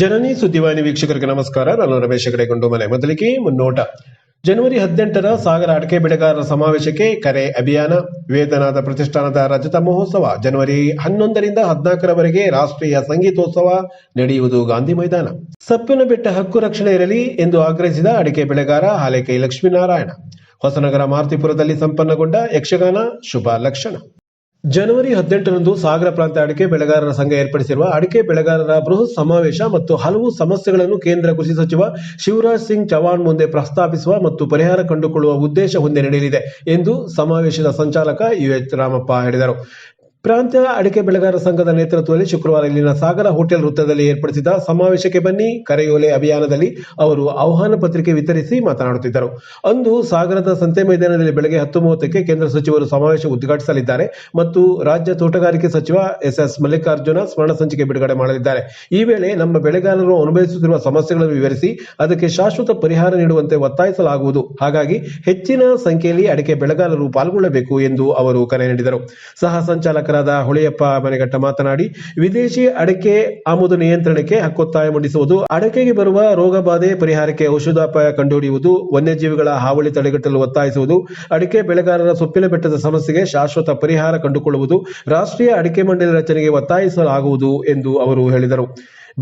ಜನನಿ ಸುದ್ದಿವಾಹಿನಿ ವೀಕ್ಷಕರಿಗೆ ನಮಸ್ಕಾರ. ನಾನು ರಮೇಶ್ ಕಡೆಗೊಂಡು ಮನೆ ಮೊದಲಿಗೆ ಮುನ್ನೋಟ. ಜನವರಿ ಹದಿನೆಂಟರ ಸಾಗರ ಅಡಕೆ ಬೆಳೆಗಾರರ ಸಮಾವೇಶಕ್ಕೆ ಕರೆ ಅಭಿಯಾನ. ವೇತನದ ಪ್ರತಿಷ್ಠಾನದ ರಜತ ಮಹೋತ್ಸವ ಜನವರಿ ಹನ್ನೊಂದರಿಂದ ಹದಿನಾಲ್ಕರವರೆಗೆ ರಾಷ್ಟ್ರೀಯ ಸಂಗೀತೋತ್ಸವ ನಡೆಯುವುದು ಗಾಂಧಿ ಮೈದಾನ. ಸಪ್ಪಿನ ಬೆಟ್ಟ ಹಕ್ಕು ರಕ್ಷಣೆ ಇರಲಿ ಎಂದು ಆಗ್ರಹಿಸಿದ ಅಡಿಕೆ ಬೆಳೆಗಾರ ಹಾಲೇಕೈ ಲಕ್ಷ್ಮೀನಾರಾಯಣ. ಹೊಸನಗರ ಮಾರುತಿಪುರದಲ್ಲಿ ಸಂಪನ್ನಗೊಂಡ ಯಕ್ಷಗಾನ ಶುಭ ಲಕ್ಷಣ. ಜನವರಿ ಹದಿನೆಂಟರಂದು ಸಾಗರ ಪ್ರಾಂತ್ಯ ಅಡಿಕೆ ಬೆಳೆಗಾರರ ಸಂಘ ಏರ್ಪಡಿಸಿರುವ ಅಡಿಕೆ ಬೆಳೆಗಾರರ ಬೃಹತ್ ಸಮಾವೇಶ ಮತ್ತು ಹಲವು ಸಮಸ್ಯೆಗಳನ್ನು ಕೇಂದ್ರ ಕೃಷಿ ಸಚಿವ ಶಿವರಾಜ್ ಸಿಂಗ್ ಚೌಹಾಣ್ ಮುಂದೆ ಪ್ರಸ್ತಾಪಿಸುವ ಮತ್ತು ಪರಿಹಾರ ಕಂಡುಕೊಳ್ಳುವ ಉದ್ದೇಶ ಹೊಂದಿ ನಡೆಯಲಿದೆ ಎಂದು ಸಮಾವೇಶದ ಸಂಚಾಲಕ ಯು ಎಚ್ ರಾಮಪ್ಪ ಹೇಳಿದರು. ಪ್ರಾಂತ್ಯ ಅಡಿಕೆ ಬೆಳೆಗಾರರ ಸಂಘದ ನೇತೃತ್ವದಲ್ಲಿ ಶುಕ್ರವಾರ ಇಲ್ಲಿನ ಸಾಗರ ಹೋಟೆಲ್ ವೃತ್ತದಲ್ಲಿ ಏರ್ಪಡಿಸಿದ ಸಮಾವೇಶಕ್ಕೆ ಬನ್ನಿ. ಕರೆಯೋಲೆ ಅಭಿಯಾನದಲ್ಲಿ ಅವರು ಆಹ್ವಾನ ಪತ್ರಿಕೆ ವಿತರಿಸಿ ಮಾತನಾಡುತ್ತಿದ್ದರು. ಅಂದು ಸಾಗರದ ಸಂತೆ ಮೈದಾನದಲ್ಲಿ ಬೆಳಗ್ಗೆ ಹತ್ತು ಮೂವತ್ತಕ್ಕೆ ಕೇಂದ್ರ ಸಚಿವರು ಸಮಾವೇಶ ಉದ್ಘಾಟಿಸಲಿದ್ದಾರೆ ಮತ್ತು ರಾಜ್ಯ ತೋಟಗಾರಿಕೆ ಸಚಿವ ಎಸ್ ಎಸ್ ಮಲ್ಲಿಕಾರ್ಜುನ ಸ್ಮರಣ ಸಂಚಿಕೆ ಬಿಡುಗಡೆ ಮಾಡಲಿದ್ದಾರೆ. ಈ ವೇಳೆ ನಮ್ಮ ಬೆಳೆಗಾರರು ಅನುಭವಿಸುತ್ತಿರುವ ಸಮಸ್ಯೆಗಳನ್ನು ವಿವರಿಸಿ ಅದಕ್ಕೆ ಶಾಶ್ವತ ಪರಿಹಾರ ನೀಡುವಂತೆ ಒತ್ತಾಯಿಸಲಾಗುವುದು. ಹಾಗಾಗಿ ಹೆಚ್ಚಿನ ಸಂಖ್ಯೆಯಲ್ಲಿ ಅಡಿಕೆ ಬೆಳೆಗಾರರು ಪಾಲ್ಗೊಳ್ಳಬೇಕು ಎಂದು ಅವರು ಕರೆ ನೀಡಿದರು. ಸಹ ಸಂಚಾಲಕರಾದ ಹೊಳೆಯಪ್ಪ ಮನೆಗಟ್ಟ ಮಾತನಾಡಿ, ವಿದೇಶಿ ಅಡಕೆ ಆಮದು ನಿಯಂತ್ರಣಕ್ಕೆ ಹಕ್ಕೊತ್ತಾಯ ಮಂಡಿಸುವುದು, ಅಡಕೆಗೆ ಬರುವ ರೋಗ ಬಾಧೆ ಪರಿಹಾರಕ್ಕೆ ಔಷಧಾಪಾಯ ಕಂಡುಹಿಡಿಯುವುದು, ವನ್ಯಜೀವಿಗಳ ಹಾವಳಿ ತಡೆಗಟ್ಟಲು ಒತ್ತಾಯಿಸುವುದು, ಅಡಿಕೆ ಬೆಳೆಗಾರರ ಸೊಪ್ಪಿನ ಬೆಟ್ಟದ ಸಮಸ್ಯೆಗೆ ಶಾಶ್ವತ ಪರಿಹಾರ ಕಂಡುಕೊಳ್ಳುವುದು, ರಾಷ್ಟ್ರೀಯ ಅಡಿಕೆ ಮಂಡಳಿ ರಚನೆಗೆ ಒತ್ತಾಯಿಸಲಾಗುವುದು ಎಂದು ಅವರು ಹೇಳಿದರು.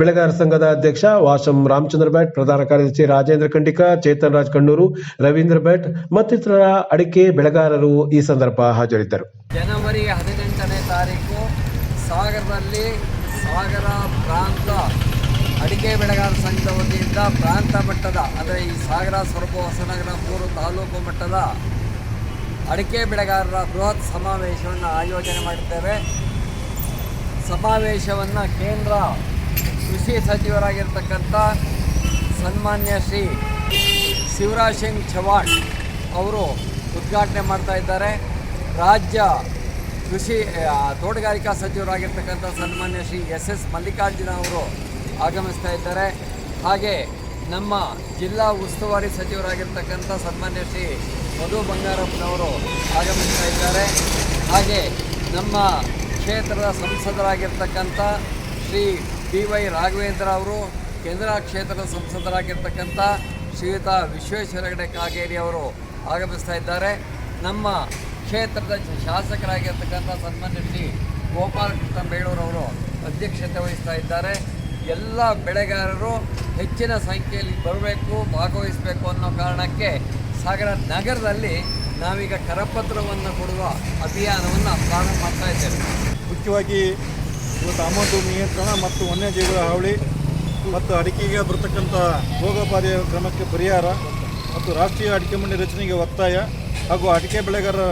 ಬೆಳೆಗಾರ ಸಂಘದ ಅಧ್ಯಕ್ಷ ವಾಸಂ ರಾಮಚಂದ್ರ ಭಟ್, ಪ್ರಧಾನ ಕಾರ್ಯದರ್ಶಿ ರಾಜೇಂದ್ರ ಖಂಡಿಕ, ಚೇತನ್ ರಾಜ್ ಕಣ್ಣೂರು, ರವೀಂದ್ರ ಭಟ್ ಮತ್ತಿತರ ಅಡಿಕೆ ಬೆಳೆಗಾರರು ಈ ಸಂದರ್ಭ ಹಾಜರಿದ್ದರು. ಜನವರಿ ಸಾಗರದಲ್ಲಿ ಸಾಗರ ಪ್ರಾಂತ ಅಡಿಕೆ ಬೆಳೆಗಾರ ಸಂಘದ ವತಿಯಿಂದ ಪ್ರಾಂತ ಮಟ್ಟದ, ಅಂದರೆ ಈ ಸಾಗರ ಸ್ವರೂಪ ಹೊಸನಗರ ಮೂರು ತಾಲೂಕು ಮಟ್ಟದ ಅಡಿಕೆ ಬೆಳೆಗಾರರ ಬೃಹತ್ ಸಮಾವೇಶವನ್ನು ಆಯೋಜನೆ ಮಾಡಿದ್ದೇವೆ. ಸಮಾವೇಶವನ್ನು ಕೇಂದ್ರ ಕೃಷಿ ಸಚಿವರಾಗಿರ್ತಕ್ಕಂಥ ಸನ್ಮಾನ್ಯ ಶ್ರೀ ಶಿವರಾಜ್ ಸಿಂಗ್ ಚೌಹಾಣ್ ಅವರು ಉದ್ಘಾಟನೆ ಮಾಡ್ತಾ ಇದ್ದಾರೆ. ರಾಜ್ಯ ಕೃಷಿ ತೋಟಗಾರಿಕಾ ಸಚಿವರಾಗಿರ್ತಕ್ಕಂಥ ಸನ್ಮಾನ್ಯ ಶ್ರೀ ಎಸ್ ಎಸ್ ಮಲ್ಲಿಕಾರ್ಜುನ ಅವರು ಆಗಮಿಸ್ತಾ ಇದ್ದಾರೆ. ಹಾಗೆ ನಮ್ಮ ಜಿಲ್ಲಾ ಉಸ್ತುವಾರಿ ಸಚಿವರಾಗಿರ್ತಕ್ಕಂಥ ಸನ್ಮಾನ್ಯ ಶ್ರೀ ಮಧು ಬಂಗಾರಪ್ಪನವರು ಆಗಮಿಸ್ತಾ ಇದ್ದಾರೆ. ಹಾಗೆ ನಮ್ಮ ಕ್ಷೇತ್ರದ ಸಂಸದರಾಗಿರ್ತಕ್ಕಂಥ ಶ್ರೀ ಡಿ ವೈ ರಾಘವೇಂದ್ರ ಅವರು, ಕೇಂದ್ರ ಕ್ಷೇತ್ರದ ಸಂಸದರಾಗಿರ್ತಕ್ಕಂಥ ಶ್ರೀಯುತ ವಿಶ್ವೇಶ್ವರ ಹೆಗಡೆ ಕಾಗೇರಿ ಅವರು ಆಗಮಿಸ್ತಾ ಇದ್ದಾರೆ. ನಮ್ಮ ಕ್ಷೇತ್ರದ ಶಾಸಕರಾಗಿರ್ತಕ್ಕಂಥ ಸನ್ಮಾನ್ಯ ಶ್ರೀ ಗೋಪಾಲಕೃಷ್ಣ ಬೇಳೂರವರು ಅಧ್ಯಕ್ಷತೆ ವಹಿಸ್ತಾ ಇದ್ದಾರೆ. ಎಲ್ಲ ಬೆಳೆಗಾರರು ಹೆಚ್ಚಿನ ಸಂಖ್ಯೆಯಲ್ಲಿ ಬರಬೇಕು, ಭಾಗವಹಿಸಬೇಕು ಅನ್ನೋ ಕಾರಣಕ್ಕೆ ಸಾಗರ ನಗರದಲ್ಲಿ ನಾವೀಗ ಕರಪತ್ರವನ್ನು ಕೊಡುವ ಅಭಿಯಾನವನ್ನು ಪ್ರಾರಂಭ ಮಾಡ್ತಾ ಇದ್ದೇವೆ. ಮುಖ್ಯವಾಗಿ ಇವತ್ತು ಆಮದು ನಿಯಂತ್ರಣ ಮತ್ತು ವನ್ಯಜೀವಿಗಳ ಹಾವಳಿ ಮತ್ತು ಅಡಿಕೆಗೆ ಬರ್ತಕ್ಕಂಥ ರೋಗಬಾಧೆಯ ಕ್ರಮಕ್ಕೆ ಪರಿಹಾರ ಮತ್ತು ರಾಷ್ಟ್ರೀಯ ಅಡಿಕೆ ಮಂಡಿ ರಚನೆಗೆ ಒತ್ತಾಯ ಹಾಗೂ ಅಡಿಕೆ ಬೆಳೆಗಾರರ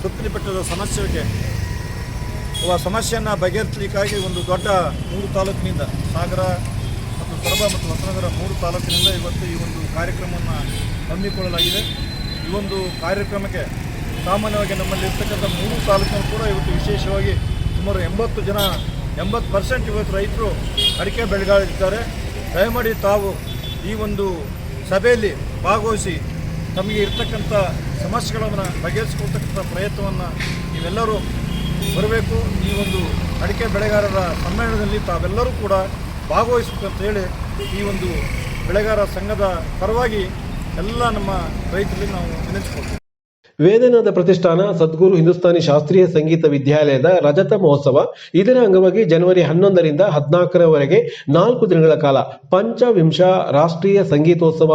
ತೃಪ್ತಿ ಬೆಟ್ಟದ ಸಮಸ್ಯೆಗೆ ಸಮಸ್ಯೆಯನ್ನು ಬಗೆಹರಿಸಲಿಕ್ಕಾಗಿ ಒಂದು ದೊಡ್ಡ ಮೂರು ತಾಲೂಕಿನಿಂದ ಸಾಗರ ಮತ್ತು ಸೊರಬ ಮತ್ತು ಹೊಸನಗರ ಮೂರು ತಾಲೂಕಿನಿಂದ ಇವತ್ತು ಈ ಒಂದು ಕಾರ್ಯಕ್ರಮವನ್ನು ಹಮ್ಮಿಕೊಳ್ಳಲಾಗಿದೆ. ಈ ಒಂದು ಕಾರ್ಯಕ್ರಮಕ್ಕೆ ಸಾಮಾನ್ಯವಾಗಿ ನಮ್ಮಲ್ಲಿ ಇರ್ತಕ್ಕಂಥ ಮೂರು ತಾಲೂಕಿನ ಕೂಡ ಇವತ್ತು ವಿಶೇಷವಾಗಿ ಸುಮಾರು ಎಂಬತ್ತು ಜನ, ಎಂಬತ್ತು ಪರ್ಸೆಂಟ್ ಇವತ್ತು ರೈತರು ಅಡಿಕೆ ಬೆಳೆಗಾರರಿದ್ದಾರೆ. ದಯಮಾಡಿ ತಾವು ಈ ಒಂದು ಸಭೆಯಲ್ಲಿ ಭಾಗವಹಿಸಿ ತಮಗೆ ಇರ್ತಕ್ಕಂಥ ಸಮಸ್ಯೆಗಳನ್ನು ಬಗೆಹರಿಸಿಕೊಳ್ತಕ್ಕಂಥ ಪ್ರಯತ್ನವನ್ನು ನೀವೆಲ್ಲರೂ ಬರಬೇಕು. ಈ ಒಂದು ಅಡಿಕೆ ಬೆಳೆಗಾರರ ಸಮ್ಮೇಳನದಲ್ಲಿ ತಾವೆಲ್ಲರೂ ಕೂಡ ಭಾಗವಹಿಸಬೇಕು ಅಂತ ಹೇಳಿ ಈ ಒಂದು ಬೆಳೆಗಾರ ಸಂಘದ ಪರವಾಗಿ ಎಲ್ಲ ನಮ್ಮ ರೈತರಲ್ಲಿ ನಾವು ವಿನಂತಿಸ್ಕೊಳ್ತೀವಿ ವೇದನಾದ ಪ್ರತಿಷ್ಠಾನ ಸದ್ಗುರು ಹಿಂದೂಸ್ತಾನಿ ಶಾಸ್ತ್ರೀಯ ಸಂಗೀತ ವಿದ್ಯಾಲಯದ ರಜತ ಮಹೋತ್ಸವ. ಇದರ ಅಂಗವಾಗಿ ಜನವರಿ ಹನ್ನೊಂದರಿಂದ ಹದಿನಾಲ್ಕರವರೆಗೆ ನಾಲ್ಕು ದಿನಗಳ ಕಾಲ ಪಂಚವಿಂಶ ರಾಷ್ಟ್ರೀಯ ಸಂಗೀತೋತ್ಸವ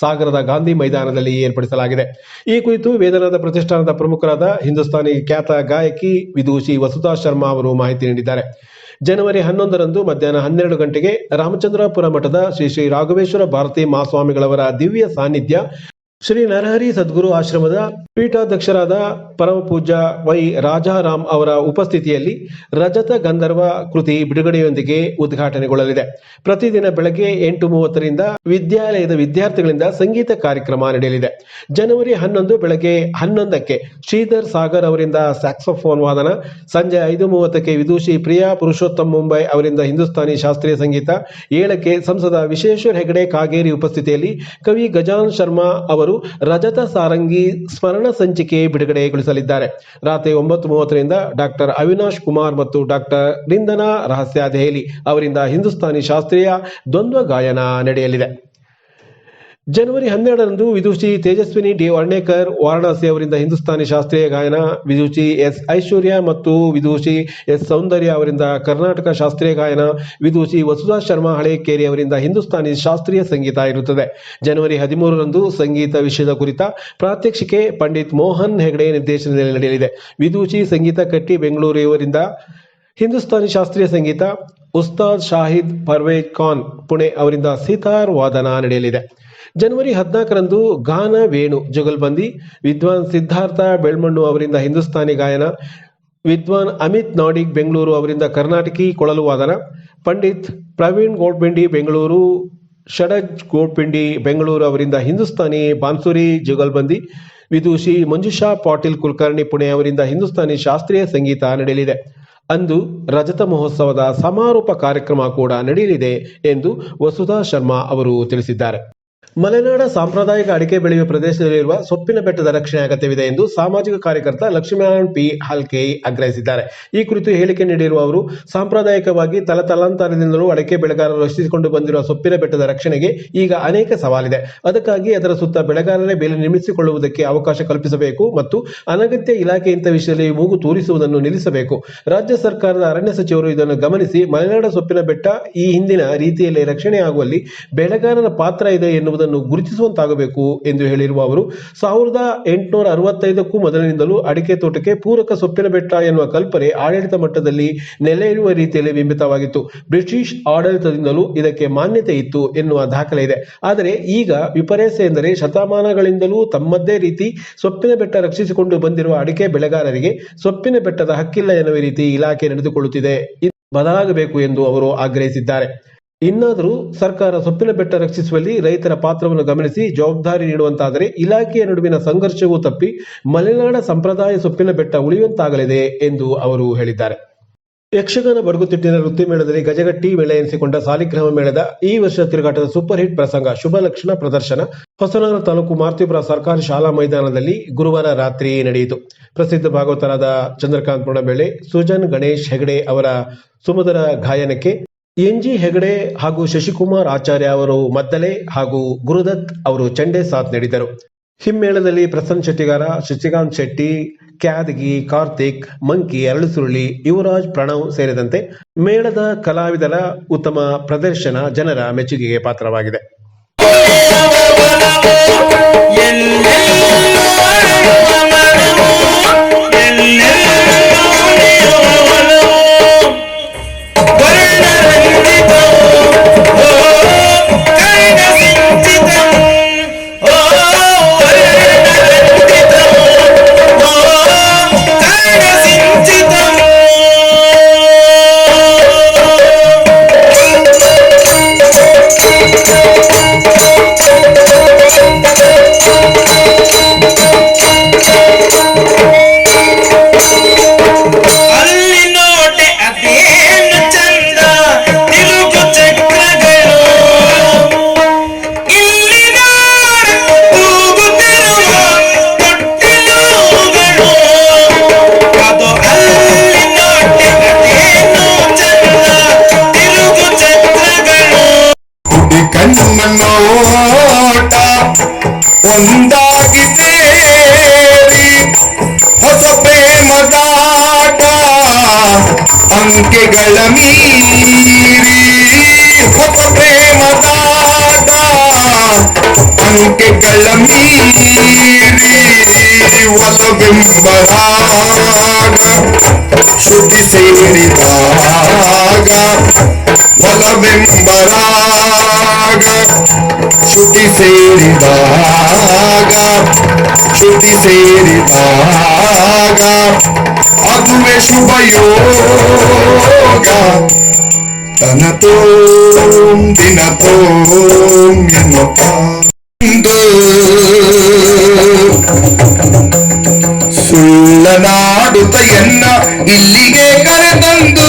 ಸಾಗರದ ಗಾಂಧಿ ಮೈದಾನದಲ್ಲಿ ಏರ್ಪಡಿಸಲಾಗಿದೆ. ಈ ಕುರಿತು ವೇದನಾದ ಪ್ರತಿಷ್ಠಾನದ ಪ್ರಮುಖರಾದ ಹಿಂದೂಸ್ತಾನಿ ಖ್ಯಾತ ಗಾಯಕಿ ವಿದೂಷಿ ವಸುಧಾ ಶರ್ಮಾ ಅವರು ಮಾಹಿತಿ ನೀಡಿದ್ದಾರೆ. ಜನವರಿ ಹನ್ನೊಂದರಂದು ಮಧ್ಯಾಹ್ನ ಹನ್ನೆರಡು ಗಂಟೆಗೆ ರಾಮಚಂದ್ರಾಪುರ ಮಠದ ಶ್ರೀ ಶ್ರೀ ರಾಘವೇಶ್ವರ ಭಾರತಿ ಮಹಾಸ್ವಾಮಿಗಳವರ ದಿವ್ಯ ಸಾನ್ನಿಧ್ಯ ಶ್ರೀ ನರಹರಿ ಸದ್ಗುರು ಆಶ್ರಮದ ಪೀಠಾಧ್ಯಕ್ಷರಾದ ಪರಮ ಪೂಜ್ಯ ವೈ ರಾಜಾರಾಮ್ ಅವರ ಉಪಸ್ಥಿತಿಯಲ್ಲಿ ರಜತ ಗಂಧರ್ವ ಕೃತಿ ಬಿಡುಗಡೆಯೊಂದಿಗೆ ಉದ್ಘಾಟನೆಗೊಳ್ಳಲಿದೆ. ಪ್ರತಿದಿನ ಬೆಳಗ್ಗೆ ಎಂಟು ಮೂವತ್ತರಿಂದ ವಿದ್ಯಾಲಯದ ವಿದ್ಯಾರ್ಥಿಗಳಿಂದ ಸಂಗೀತ ಕಾರ್ಯಕ್ರಮ ನಡೆಯಲಿದೆ. ಜನವರಿ ಹನ್ನೊಂದು ಬೆಳಗ್ಗೆ ಹನ್ನೊಂದಕ್ಕೆ ಶ್ರೀಧರ್ ಸಾಗರ್ ಅವರಿಂದ ಸ್ಯಾಕ್ಸೋಫೋನ್ ವಾದನ, ಸಂಜೆ ಐದು ಮೂವತ್ತಕ್ಕೆ ವಿದೂಷಿ ಪ್ರಿಯಾ ಪುರುಷೋತ್ತಮ್ ಮುಂಬೈ ಅವರಿಂದ ಹಿಂದೂಸ್ತಾನಿ ಶಾಸ್ತ್ರೀಯ ಸಂಗೀತ, ಏಳಕ್ಕೆ ಸಂಸದ ವಿಶ್ವೇಶ್ವರ ಹೆಗಡೆ ಕಾಗೇರಿ ಉಪಸ್ಥಿತಿಯಲ್ಲಿ ಕವಿ ಗಜಾನ್ ಶರ್ಮಾ ಅವರು ಅವರು ರಜತ ಸಾರಂಗಿ ಸ್ಮರಣ ಸಂಚಿಕೆ ಬಿಡುಗಡೆಗೊಳಿಸಲಿದ್ದಾರೆ. ರಾತ್ರಿ ಒಂಬತ್ತು ಮೂವತ್ತರಿಂದ ಡಾಕ್ಟರ್ ಅವಿನಾಶ್ ಕುಮಾರ್ ಮತ್ತು ಡಾಕ್ಟರ್ ನಿಂದನಾ ರಹಸ್ಯ ದೆಹಲಿ ಅವರಿಂದ ಹಿಂದೂಸ್ತಾನಿ ಶಾಸ್ತ್ರೀಯ ದ್ವಂದ್ವ ಗಾಯನ ನಡೆಯಲಿದೆ. ಜನವರಿ ಹನ್ನೆರಡರಂದು ವಿದುಷಿ ತೇಜಸ್ವಿನಿ ಡಿ ವರ್ಣೇಕರ್ ವಾರಣಾಸಿ ಅವರಿಂದ ಹಿಂದೂಸ್ತಾನಿ ಶಾಸ್ತ್ರೀಯ ಗಾಯನ, ವಿದುಷಿ ಎಸ್ ಐಶ್ವರ್ಯ ಮತ್ತು ವಿದುಷಿ ಎಸ್ ಸೌಂದರ್ಯ ಅವರಿಂದ ಕರ್ನಾಟಕ ಶಾಸ್ತ್ರೀಯ ಗಾಯನ, ವಿದುಷಿ ವಸುಧಾ ಶರ್ಮಾ ಹಳೇಕೇರಿ ಅವರಿಂದ ಹಿಂದೂಸ್ತಾನಿ ಶಾಸ್ತ್ರೀಯ ಸಂಗೀತ ಇರುತ್ತದೆ. ಜನವರಿ ಹದಿಮೂರರಂದು ಸಂಗೀತ ವಿಷಯದ ಕುರಿತ ಪ್ರಾತ್ಯಕ್ಷಿಕೆ ಪಂಡಿತ್ ಮೋಹನ್ ಹೆಗಡೆ ನಿರ್ದೇಶನದಲ್ಲಿ ನಡೆಯಲಿದೆ. ವಿದುಷಿ ಸಂಗೀತ ಕಟ್ಟಿ ಬೆಂಗಳೂರು ಇವರಿಂದ ಹಿಂದೂಸ್ತಾನಿ ಶಾಸ್ತ್ರೀಯ ಸಂಗೀತ ಉಸ್ತಾದ್ ಶಾಹಿದ್ ಪರ್ವೇಜ್ ಖಾನ್ ಪುಣೆ ಅವರಿಂದ ಸಿತಾರ್ ವಾದನ ನಡೆಯಲಿದೆ. ಜನವರಿ ಹದಿನಾಲ್ಕರಂದು ಗಾನ ವೇಣು ಜುಗಲ್ಬಂದಿ, ವಿದ್ವಾನ್ ಸಿದ್ಧಾರ್ಥ ಬೆಳ್ಮಣ್ಣು ಅವರಿಂದ ಹಿಂದೂಸ್ತಾನಿ ಗಾಯನ, ವಿದ್ವಾನ್ ಅಮಿತ್ ನಾಡಿಗ್ ಬೆಂಗಳೂರು ಅವರಿಂದ ಕರ್ನಾಟಕಿ ಕೊಳಲು ವಾದನ, ಪಂಡಿತ್ ಪ್ರವೀಣ್ ಗೋಡ್ಬೆಂಡಿ ಬೆಂಗಳೂರು, ಷಡಜ್ ಗೋಡ್ಪಿಂಡಿ ಬೆಂಗಳೂರು ಅವರಿಂದ ಹಿಂದೂಸ್ತಾನಿ, ಬಾನ್ಸುರಿ ಜುಗಲ್ಬಂದಿ, ವಿದುಷಿ ಮಂಜುಷಾ ಪಾಟೀಲ್ ಕುಲಕರ್ಣಿ ಪುಣೆ ಅವರಿಂದ ಹಿಂದೂಸ್ತಾನಿ ಶಾಸ್ತ್ರೀಯ ಸಂಗೀತ ನಡೆಯಲಿದೆ. ಅಂದು ರಜತ ಮಹೋತ್ಸವದ ಸಮಾರೋಪ ಕಾರ್ಯಕ್ರಮ ಕೂಡ ನಡೆಯಲಿದೆ ಎಂದು ವಸುಧಾ ಶರ್ಮಾ ಅವರು ತಿಳಿಸಿದ್ದಾರೆ. ಮಲೆನಾಡ ಸಾಂಪ್ರದಾಯಿಕ ಅಡಿಕೆ ಬೆಳೆಯುವ ಪ್ರದೇಶದಲ್ಲಿರುವ ಸೊಪ್ಪಿನ ಬೆಟ್ಟದ ರಕ್ಷಣೆ ಅಗತ್ಯವಿದೆ ಎಂದು ಸಾಮಾಜಿಕ ಕಾರ್ಯಕರ್ತ ಲಕ್ಷ್ಮೀನಾರಾಯಣ್ ಪಿ. ಹಲ್ಕೆ ಆಗ್ರಹಿಸಿದ್ದಾರೆ. ಈ ಕುರಿತು ಹೇಳಿಕೆ ನೀಡಿರುವ ಅವರು, ಸಾಂಪ್ರದಾಯಿಕವಾಗಿ ತಲತಲಾಂತರದಿಂದಲೂ ಅಡಿಕೆ ಬೆಳೆಗಾರರು ರಕ್ಷಿಸಿಕೊಂಡು ಬಂದಿರುವ ಸೊಪ್ಪಿನ ಬೆಟ್ಟದ ರಕ್ಷಣೆಗೆ ಈಗ ಅನೇಕ ಸವಾಲಿದೆ. ಅದಕ್ಕಾಗಿ ಅದರ ಸುತ್ತ ಬೆಳೆಗಾರರೇ ಬೇಲಿ ನಿರ್ಮಿಸಿಕೊಳ್ಳುವುದಕ್ಕೆ ಅವಕಾಶ ಕಲ್ಪಿಸಬೇಕು ಮತ್ತು ಅನಗತ್ಯ ಇಲಾಖೆ ಇಂಥ ವಿಷಯದಲ್ಲಿ ಮೂಗು ತೂರಿಸುವುದನ್ನು ನಿಲ್ಲಿಸಬೇಕು. ರಾಜ್ಯ ಸರ್ಕಾರದ ಅರಣ್ಯ ಸಚಿವರು ಇದನ್ನು ಗಮನಿಸಿ, ಮಲೆನಾಡ ಸೊಪ್ಪಿನ ಬೆಟ್ಟ ಈ ಹಿಂದಿನ ರೀತಿಯಲ್ಲಿ ರಕ್ಷಣೆಯಾಗುವಲ್ಲಿ ಬೆಳೆಗಾರರ ಪಾತ್ರ ಇದೆ ಎನ್ನುವುದನ್ನು ಗುರುತಿಸುವಂತಾಗಬೇಕು ಎಂದು ಹೇಳಿರುವ ಅವರು, ಸಾವಿರದ ಎಂಟುನೂರ ಅರವತ್ತೈದಕ್ಕೂ ಮೊದಲಿನಿಂದಲೂ ಅಡಿಕೆ ತೋಟಕ್ಕೆ ಪೂರಕ ಸೊಪ್ಪಿನ ಬೆಟ್ಟ ಎನ್ನುವ ಕಲ್ಪನೆ ಆಡಳಿತ ಮಟ್ಟದಲ್ಲಿ ಇರುವ ರೀತಿಯಲ್ಲಿ ಬಿಂಬಿತವಾಗಿತ್ತು. ಬ್ರಿಟಿಷ್ ಆಡಳಿತದಿಂದಲೂ ಇದಕ್ಕೆ ಮಾನ್ಯತೆ ಇತ್ತು ಎನ್ನುವ ದಾಖಲೆ ಇದೆ. ಆದರೆ ಈಗ ವಿಪರ್ಯಾಸ ಎಂದರೆ ಶತಮಾನಗಳಿಂದಲೂ ತಮ್ಮದೇ ರೀತಿ ಸೊಪ್ಪಿನ ಬೆಟ್ಟ ರಕ್ಷಿಸಿಕೊಂಡು ಬಂದಿರುವ ಅಡಿಕೆ ಬೆಳೆಗಾರರಿಗೆ ಸೊಪ್ಪಿನ ಬೆಟ್ಟದ ಹಕ್ಕಿಲ್ಲ ಎನ್ನುವ ರೀತಿ ಇಲಾಖೆ ನಡೆದುಕೊಳ್ಳುತ್ತಿದೆ. ಬದಲಾಗಬೇಕು ಎಂದು ಅವರು ಆಗ್ರಹಿಸಿದ್ದಾರೆ. ಇನ್ನಾದರೂ ಸರ್ಕಾರ ಸೊಪ್ಪಿನ ಬೆಟ್ಟ ರಕ್ಷಿಸುವಲ್ಲಿ ರೈತರ ಪಾತ್ರವನ್ನು ಗಮನಿಸಿ ಜವಾಬ್ದಾರಿ ನೀಡುವಂತಾದರೆ ಇಲಾಖೆಯ ನಡುವಿನ ಸಂಘರ್ಷವೂ ತಪ್ಪಿ ಮಲೆನಾಡ ಸಂಪ್ರದಾಯ ಸೊಪ್ಪಿನ ಬೆಟ್ಟ ಉಳಿಯುವಂತಾಗಲಿದೆ ಎಂದು ಅವರು ಹೇಳಿದ್ದಾರೆ. ಯಕ್ಷಗಾನ ಬಡಗುತಿಟ್ಟಿನ ವೃತ್ತಿ ಮೇಳದಲ್ಲಿ ಗಜಗಟ್ಟಿ ಮೇಳ ಎನಿಸಿಕೊಂಡ ಸಾಲಿಗ್ರಾಮ ಮೇಳದ ಈ ವರ್ಷ ತಿರುಗಾಟದ ಸೂಪರ್ ಹಿಟ್ ಪ್ರಸಂಗ ಶುಭ ಲಕ್ಷಣ ಪ್ರದರ್ಶನ ಹೊಸನಗರ ತಾಲೂಕು ಮಾರ್ತಿಪುರ ಸರ್ಕಾರಿ ಶಾಲಾ ಮೈದಾನದಲ್ಲಿ ಗುರುವಾರ ರಾತ್ರಿ ನಡೆಯಿತು. ಪ್ರಸಿದ್ಧ ಭಾಗವತರಾದ ಚಂದ್ರಕಾಂತ್ ಮುಣಬೆಳೆ, ಸುಜನ್ ಗಣೇಶ್ ಹೆಗಡೆ ಅವರ ಸುಮಧುರ ಗಾಯನಕ್ಕೆ ಎನ್ ಜಿ ಹೆಗಡೆ ಹಾಗೂ ಶಶಿಕುಮಾರ್ ಆಚಾರ್ಯ ಅವರು ಮದ್ದಲೆ ಹಾಗೂ ಗುರುದತ್ ಅವರು ಚಂಡೆ ಸಾಥ್ ನೀಡಿದರು. ಹಿಮ್ಮೇಳದಲ್ಲಿ ಪ್ರಸನ್ನ ಶೆಟ್ಟಿಗಾರ, ಶಶಿಕಾಂತ್ ಶೆಟ್ಟಿ ಕ್ಯಾದಗಿ ಕಾರ್ತಿಕ್, ಮಂಕಿ ಅರಳುಸುರುಳಿ ಯುವರಾಜ್ ಪ್ರಣವ್ ಸೇರಿದಂತೆ ಮೇಳದ ಕಲಾವಿದರ ಉತ್ತಮ ಪ್ರದರ್ಶನ ಜನರ ಮೆಚ್ಚುಗೆಗೆ ಪಾತ್ರವಾಗಿದೆ. ಕಣ್ಣ ನೋಟ ಒಂದಾಗಿ ಸೇರಿ ಹೊಸ ಪ್ರೇಮದಾಟ ಅಂಕೆಗಳ ಮೀರಿ ಹೊಸ ಪ್ರೇಮದಾಟ ಅಂಕೆಗಳ ಮೀರಿ ಒಲವೆಂಬರಾಗ ಶ್ರುತಿ ಸೇರಿದಾಗ ಒಲವೆಂಬರಾಗ ಶ್ರುತಿ ಸೇರಿದಾಗ ಶ್ರುತಿ ಸೇರಿದಾಗ ಅದುವೆ ಶುಭಯೋಗ. ತನತೋ ದಿನತೋ ಎನ್ನುತ್ತಾ ಸುಳ್ಳನಾಡುತ್ತ ಎನ್ನ ಇಲ್ಲಿಗೆ ಕರೆತಂದು.